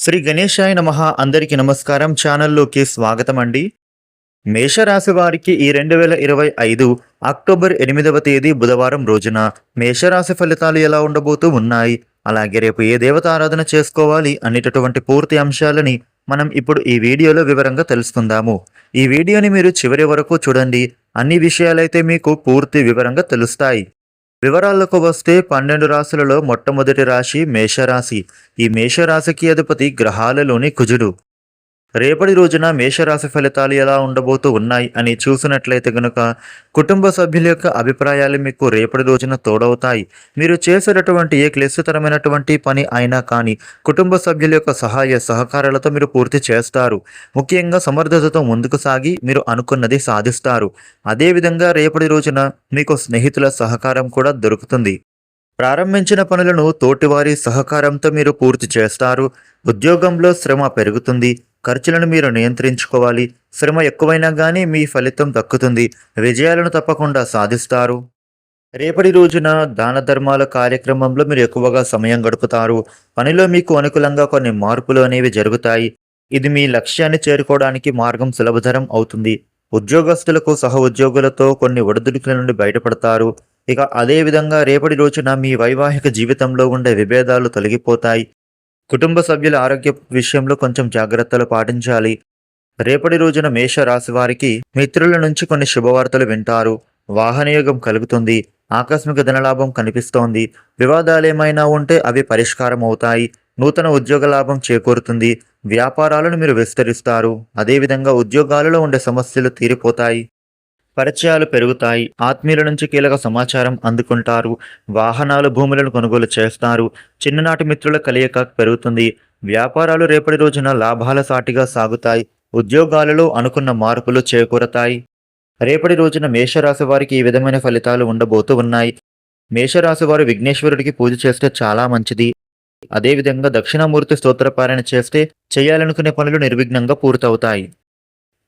శ్రీ గణేశాయ నమ. అందరికీ నమస్కారం. ఛానల్లోకి స్వాగతం అండి. మేషరాశి వారికి ఈ రెండు వేల ఇరవై ఐదు అక్టోబర్ ఎనిమిదవ తేదీ బుధవారం రోజున మేషరాశి ఫలితాలు ఎలా ఉండబోతూ ఉన్నాయి? అలాగే రేపు ఏ దేవత ఆరాధన చేసుకోవాలి అనేటటువంటి పూర్తి అంశాలని మనం ఇప్పుడు ఈ వీడియోలో వివరంగా తెలుసుకుందాము. ఈ వీడియోని మీరు చివరి వరకు చూడండి. అన్ని విషయాలైతే మీకు పూర్తి వివరంగా తెలుస్తాయి. వివరాలకు వస్తే పన్నెండు రాశులలో మొట్టమొదటి రాశి మేషరాశి. ఈ మేషరాశికి అధిపతి గ్రహాలలోని కుజుడు. రేపటి రోజున మేషరాశి ఫలితాలు ఎలా ఉండబోతూ ఉన్నాయి అని చూసినట్లయితే గనుక కుటుంబ సభ్యుల యొక్క అభిప్రాయాలు మీకు రేపటి రోజున తోడవుతాయి. మీరు చేసేటటువంటి ఏ క్లిష్టతరమైనటువంటి పని అయినా కానీ కుటుంబ సభ్యుల యొక్క సహాయ సహకారాలతో మీరు పూర్తి చేస్తారు. ముఖ్యంగా సమర్థతతో ముందుకు సాగి మీరు అనుకున్నది సాధిస్తారు. అదేవిధంగా రేపటి రోజున మీకు స్నేహితుల సహకారం కూడా దొరుకుతుంది. ప్రారంభించిన పనులను తోటివారి సహకారంతో మీరు పూర్తి చేస్తారు. ఉద్యోగంలో శ్రమ పెరుగుతుంది. ఖర్చులను మీరు నియంత్రించుకోవాలి. శ్రమ ఎక్కువైనా కానీ మీ ఫలితం దక్కుతుంది. విజయాలను తప్పకుండా సాధిస్తారు. రేపటి రోజున దాన ధర్మాల కార్యక్రమంలో మీరు ఎక్కువగా సమయం గడుపుతారు. పనిలో మీకు అనుకూలంగా కొన్ని మార్పులు అనేవి జరుగుతాయి. ఇది మీ లక్ష్యాన్ని చేరుకోవడానికి మార్గం సులభతరం అవుతుంది. ఉద్యోగస్తులకు సహ ఉద్యోగులతో కొన్ని ఒడిదుడుకుల నుండి బయటపడతారు. ఇక అదే విధంగా రేపటి రోజున మీ వైవాహిక జీవితంలో ఉండే విభేదాలు తొలగిపోతాయి. కుటుంబ సభ్యుల ఆరోగ్య విషయంలో కొంచెం జాగ్రత్తలు పాటించాలి. రేపటి రోజున మేష రాశి వారికి మిత్రుల నుంచి కొన్ని శుభవార్తలు వింటారు. వాహనయోగం కలుగుతుంది. ఆకస్మిక ధనలాభం కనిపిస్తోంది. వివాదాలేమైనా ఉంటే అవి పరిష్కారం అవుతాయి నూతన ఉద్యోగ లాభం చేకూరుతుంది. వ్యాపారాలను మీరు విస్తరిస్తారు. అదేవిధంగా ఉద్యోగాలలో ఉండే సమస్యలు తీరిపోతాయి. పరిచయాలు పెరుగుతాయి. ఆత్మీయుల నుంచి కీలక సమాచారం అందుకుంటారు. వాహనాలు భూములను కొనుగోలు చేస్తారు. చిన్ననాటి మిత్రుల కలయిక పెరుగుతుంది. వ్యాపారాలు రేపటి రోజున లాభాల సాటిగా సాగుతాయి. ఉద్యోగాలలో అనుకున్న మార్పులు చేకూరతాయి. రేపటి రోజున మేషరాశి వారికి ఈ విధమైన ఫలితాలు ఉండబోతూ ఉన్నాయి. మేషరాశి వారు విఘ్నేశ్వరుడికి పూజ చేస్తే చాలా మంచిది. అదేవిధంగా దక్షిణామూర్తి స్తోత్రపారాయణ చేస్తే చేయాలనుకునే పనులు నిర్విఘ్నంగా పూర్తవుతాయి.